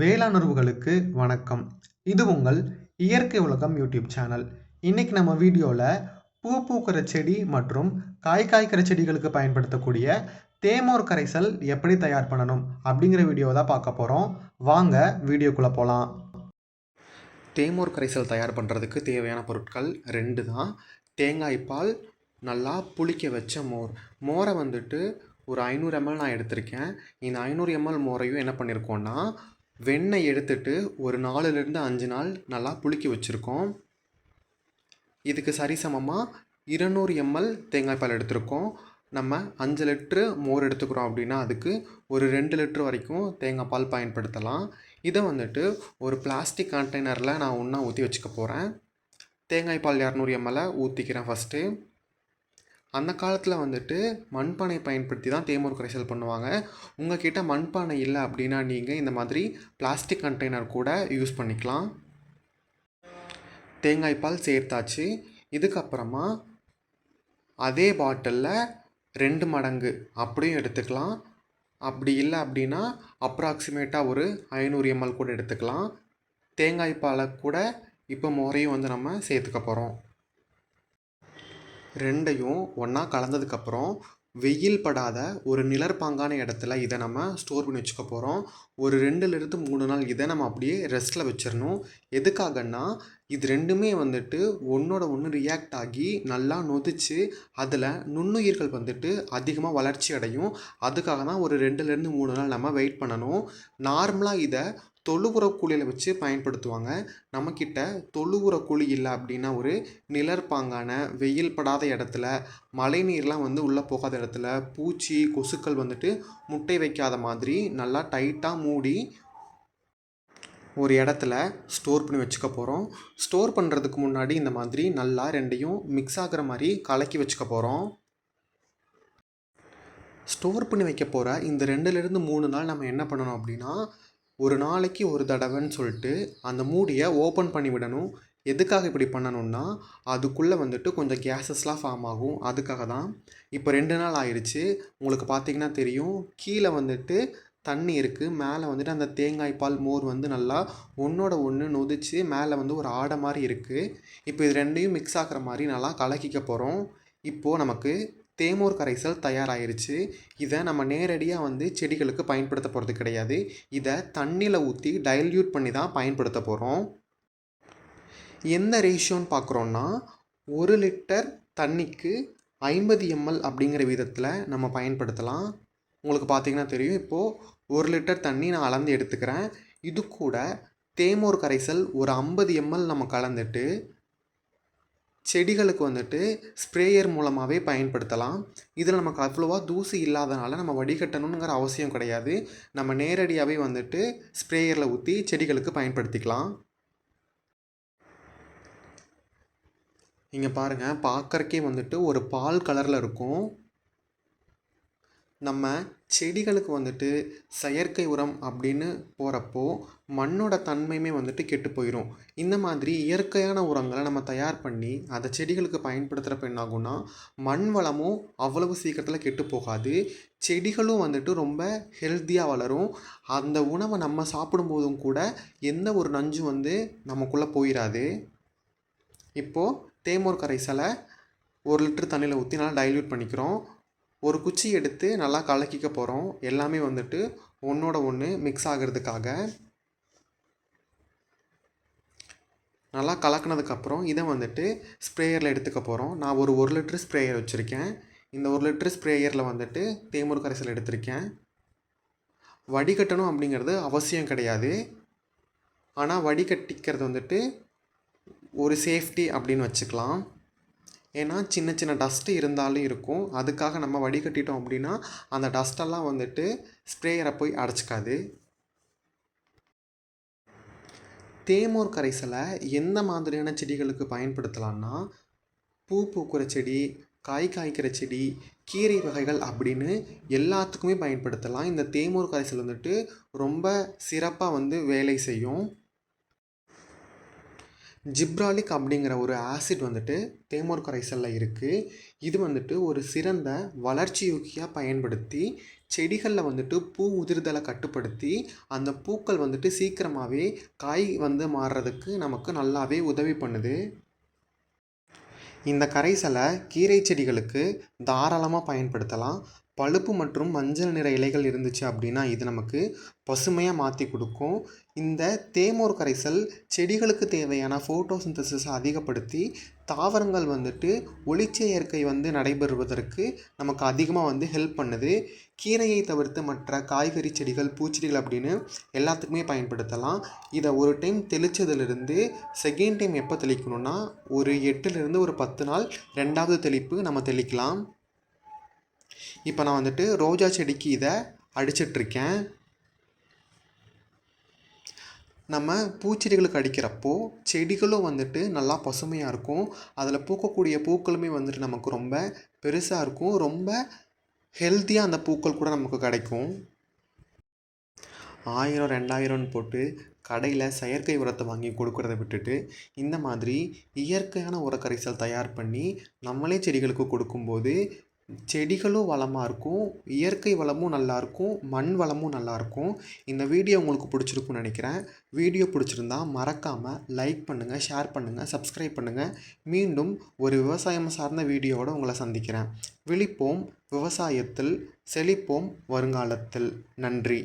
வேளாண் வணக்கம். இது உங்கள் இயற்கை உலகம் யூடியூப் சேனல். இன்றைக்கி நம்ம வீடியோவில் பூ பூக்கிற செடி மற்றும் காய் காய்க்கிற செடிகளுக்கு பயன்படுத்தக்கூடிய தேமோர் கரைசல் எப்படி தயார் பண்ணணும் அப்படிங்கிற வீடியோவை தான் பார்க்க போகிறோம் வாங்க வீடியோக்குள்ளே போகலாம் தேமோர் கரைசல் தயார் பண்ணுறதுக்கு தேவையான பொருட்கள் ரெண்டு தான். தேங்காய் பால் நல்லா புளிக்க வச்ச மோர். மோரை வந்துட்டு ஒரு ஐநூறு எம்எல் நான் எடுத்திருக்கேன். இந்த ஐநூறு எம்எல் மோரையும் என்ன பண்ணியிருக்கோன்னா வெண்ணெய் எடுத்துட்டு ஒரு நாலுலேருந்து அஞ்சு நாள் நல்லா புளிக்க வச்சுருக்கோம். இதுக்கு சரிசமமாக இருநூறு எம்எல் தேங்காய் பால் எடுத்திருக்கோம். நம்ம அஞ்சு லிட்ரு மோர் எடுத்துக்கிறோம் அப்படின்னா அதுக்கு ஒரு ரெண்டு லிட்ரு வரைக்கும் தேங்காய் பால் பயன்படுத்தலாம். இதை வந்துட்டு ஒரு பிளாஸ்டிக் கண்டெய்னரில் நான் ஒன்றா ஊற்றி வச்சுக்க போகிறேன் தேங்காய் பால் இரநூறு எம்எல்லை ஊற்றிக்கிறேன் ஃபஸ்ட்டு அந்த காலத்தில் வந்துட்டு மண்பானை பயன்படுத்தி தான் தேமூர் கரைசல் பண்ணுவாங்க. உங்ககிட்ட மண்பானை இல்லை அப்படின்னா நீங்கள் இந்த மாதிரி பிளாஸ்டிக் கண்டெய்னர் கூட யூஸ் பண்ணிக்கலாம். தேங்காய் பால் சேர்த்தாச்சு. இதுக்கப்புறமா அதே பாட்டிலில் ரெண்டு மடங்கு அப்படியும் எடுத்துக்கலாம். அப்படி இல்லை அப்படின்னா அப்ராக்சிமேட்டாக ஒரு ஐநூறு எம்எல் கூட எடுத்துக்கலாம். தேங்காய் பாலை கூட இப்போ முறையும் வந்து நம்ம சேர்த்துக்க போகிறோம் ரெண்டையும் ஒன்றா கலந்ததுக்கப்புறம் வெயில் படாத ஒரு நிழற்பாங்கான இடத்துல இதை நம்ம ஸ்டோர் பண்ணி வச்சுக்க போகிறோம் ஒரு ரெண்டுலேருந்து மூணு நாள் இதை நம்ம அப்படியே ரெஸ்ட்டில் வச்சிடணும் எதுக்காகன்னா இது ரெண்டுமே வந்துட்டு ஒன்றோட ஒன்று ரியாக்ட் ஆகி நல்லா நொதிச்சு அதில் நுண்ணுயிர்கள் வந்துட்டு அதிகமாக வளர்ச்சி அடையும். அதுக்காக தான் ஒரு ரெண்டுலேருந்து மூணு நாள் நம்ம வெயிட் பண்ணணும். நார்மலாக இதை தொழுவுற குழியில் வச்சு பயன்படுத்துவாங்க. நம்மக்கிட்ட தொழுவுற குழி இல்லை அப்படின்னா ஒரு நிழற்பாங்கான வெயில் படாத இடத்துல மழை நீர்லாம் வந்து உள்ளே போகாத இடத்துல பூச்சி கொசுக்கள் வந்துட்டு முட்டை வைக்காத மாதிரி நல்லா டைட்டாக மூடி ஒரு இடத்துல ஸ்டோர் பண்ணி வச்சுக்க போகிறோம் ஸ்டோர் பண்ணுறதுக்கு முன்னாடி இந்த மாதிரி நல்லா ரெண்டையும் மிக்ஸ் ஆகிற மாதிரி கலக்கி வச்சுக்க போகிறோம் ஸ்டோர் பண்ணி வைக்க போகிற இந்த ரெண்டுலேருந்து மூணு நாள் நம்ம என்ன பண்ணணும் அப்படின்னா ஒரு நாளைக்கு ஒரு தடவைன்னு சொல்லிட்டு அந்த மூடியை ஓப்பன் பண்ணி விடணும். எதுக்காக இப்படி பண்ணணும்னா அதுக்குள்ளே வந்துட்டு கொஞ்சம் கேஸஸ்லாம் ஃபார்ம் ஆகும். அதுக்காக தான். இப்போ ரெண்டு நாள் ஆயிடுச்சு உங்களுக்கு பார்த்தீங்கன்னா தெரியும். கீழே வந்துட்டு தண்ணி இருக்குது மேலே வந்துட்டு அந்த தேங்காய் பால் மோர் வந்து நல்லா ஒன்றோட ஒன்று நொதிச்சு மேலே வந்து ஒரு ஆடை மாதிரி இருக்குது இப்போ இது ரெண்டையும் மிக்ஸ் ஆகிற மாதிரி நல்லா கலக்கிக்க போகிறோம் இப்போது நமக்கு தேமூர் கரைசல் தயாராகிருச்சு இதை நம்ம நேரடியாக வந்து செடிகளுக்கு பயன்படுத்த போகிறது கிடையாது. இதை தண்ணியில் ஊற்றி டைல்யூட் பண்ணி தான் பயன்படுத்த போகிறோம் எந்த ரேஷியோன்னு பார்க்குறோன்னா ஒரு லிட்டர் தண்ணிக்கு ஐம்பது எம்எல் அப்படிங்கிற விதத்தில் நம்ம பயன்படுத்தலாம். உங்களுக்கு பார்த்திங்கன்னா தெரியும். இப்போது ஒரு லிட்டர் தண்ணி நான் அளந்து எடுத்துக்கிறேன். இது கூட தேமோர் கரைசல் ஒரு ஐம்பது எம்எல் நம்ம கலந்துட்டு செடிகளுக்கு வந்துட்டு ஸ்ப்ரேயர் மூலமாகவே பயன்படுத்தலாம். இதில் நமக்கு அவ்வளோவா தூசி இல்லாதனால நம்ம வடிகட்டணுங்கிற அவசியம் கிடையாது. நம்ம நேரடியாகவே வந்துட்டு ஸ்ப்ரேயரில் ஊற்றி செடிகளுக்கு பயன்படுத்திக்கலாம். இங்கே பாருங்கள் பார்க்குறக்கே வந்துட்டு ஒரு பால் கலரில் இருக்கும். நம்ம செடிகளுக்கு வந்துட்டு செயற்கை உரம் அப்படின்னு போகிறப்போ மண்ணோட தன்மையுமே வந்துட்டு கெட்டு போயிடும் இந்த மாதிரி இயற்கையான உரங்களை நம்ம தயார் பண்ணி அதை செடிகளுக்கு பயன்படுத்துகிறப்ப என்ன ஆகும்னா மண் வளமும் அவ்வளவு சீக்கிரத்தில் கெட்டு போகாது. செடிகளும் வந்துட்டு ரொம்ப ஹெல்த்தியாக வளரும். அந்த உணவை நம்ம சாப்பிடும்போதும் கூட எந்த ஒரு நஞ்சும் வந்து நமக்குள்ளே போயிடாது இப்போது தேமூர் கரைசலை ஒரு லிட்டர் தண்ணியில் ஊற்றி நல்லா டைல்யூட் பண்ணிக்கிறோம். ஒரு குச்சி எடுத்து நல்லா கலக்கிக்க போகிறோம் எல்லாமே வந்துட்டு ஒன்றோட ஒன்று மிக்ஸ் ஆகிறதுக்காக. நல்லா கலக்கினதுக்கப்புறம் இதை வந்துட்டு ஸ்ப்ரேயரில் எடுத்துக்க போகிறோம் நான் ஒரு ஒரு லிட்ரு ஸ்ப்ரேயர் வச்சுருக்கேன். இந்த ஒரு லிட்ரு ஸ்ப்ரேயரில் வந்துட்டு தேமூர் கரைசல் எடுத்திருக்கேன். வடிகட்டணும் அப்படிங்கிறது அவசியம் கிடையாது. ஆனால் வடிகட்டிக்கிறது வந்துட்டு ஒரு சேஃப்டி அப்படின்னு வச்சுக்கலாம். ஏன்னா சின்ன சின்ன டஸ்ட்டு இருந்தாலும் இருக்கும். அதுக்காக நம்ம வடிகட்டிட்டோம் அப்படின்னா அந்த டஸ்ட்டெல்லாம் வந்துட்டு ஸ்ப்ரேயரை போய் அடைச்சிக்காது. தேமோர் கரைசலை எந்த மாதிரியான செடிகளுக்கு பயன்படுத்தலாம்னா பூ பூக்கிற செடி காய் காய்க்கிற செடி கீரை வகைகள் அப்படின்னு எல்லாத்துக்குமே பயன்படுத்தலாம். இந்த தேமூர் கரைசல் வந்துட்டு ரொம்ப சிறப்பாக வந்து வேலை செய்யும். ஜிப்ராலிக் அப்படிங்கிற ஒரு ஆசிட் வந்துட்டு தேமோர் கரைசலில் இருக்குது இது வந்துட்டு ஒரு சிறந்த வளர்ச்சியூக்கியாக பயன்படுத்தி செடிகளில் வந்துட்டு பூ உதிர்தலை கட்டுப்படுத்தி அந்த பூக்கள் வந்துட்டு சீக்கிரமாகவே காய் வந்து மாறுறதுக்கு நமக்கு நல்லாவே உதவி பண்ணுது. இந்த கரைசலை கீரை செடிகளுக்கு தாராளமாக பயன்படுத்தலாம். பழுப்பு மற்றும் மஞ்சள் நிற இலைகள் இருந்துச்சு அப்படின்னா இது நமக்கு பசுமையாக மாற்றி கொடுக்கும். இந்த தேமோர் கரைசல் செடிகளுக்கு தேவையான ஃபோட்டோசிந்தசிஸை அதிகப்படுத்தி தாவரங்கள் வந்துட்டு ஒளிச்சேர்க்கை வந்து நடைபெறுவதற்கு நமக்கு அதிகமாக வந்து ஹெல்ப் பண்ணுது. கீரையை தவிர்த்து மற்ற காய்கறி செடிகள் பூச்செடிகள் அப்படின்னு எல்லாத்துக்குமே பயன்படுத்தலாம். இதை ஒரு டைம் தெளித்ததுலேருந்து செகண்ட் டைம் எப்போ தெளிக்கணும்னா ஒரு எட்டுலேருந்து ஒரு பத்து நாள் ரெண்டாவது தெளிப்பு நம்ம தெளிக்கலாம். இப்போ நான் வந்துட்டு ரோஜா செடிக்கு இதை அடிச்சிட்ருக்கேன். நம்ம பூச்செடிகளுக்கு அடிக்கிறப்போ செடிகளும் வந்துட்டு நல்லா பசுமையாக இருக்கும். அதில் பூக்கக்கூடிய பூக்களுமே வந்துட்டு நமக்கு ரொம்ப பெருசாக இருக்கும். ரொம்ப ஹெல்த்தியாக அந்த பூக்கள் கூட நமக்கு கிடைக்கும். ஆயிரம் ரெண்டாயிரம்னு போட்டு கடையில் செயற்கை உரத்தை வாங்கி கொடுக்குறத விட்டுட்டு இந்த மாதிரி இயற்கையான உரக்கரைசல் தயார் பண்ணி நம்மளே செடிகளுக்கு கொடுக்கும்போது செடிகளும் வளமாக இருக்கும் இயற்கை வளமும் நல்லாயிருக்கும் மண் வளமும் நல்லாயிருக்கும் இந்த வீடியோ உங்களுக்கு பிடிச்சிருக்குன்னு நினைக்கிறேன். வீடியோ பிடிச்சிருந்தா மறக்காமல் லைக் பண்ணுங்கள் ஷேர் பண்ணுங்கள் சப்ஸ்கிரைப் பண்ணுங்கள் மீண்டும் ஒரு விவசாயம் சார்ந்த வீடியோவோடு உங்களை சந்திக்கிறேன். விழிப்போம் விவசாயத்தில் செழிப்போம் வருங்காலத்தில். நன்றி.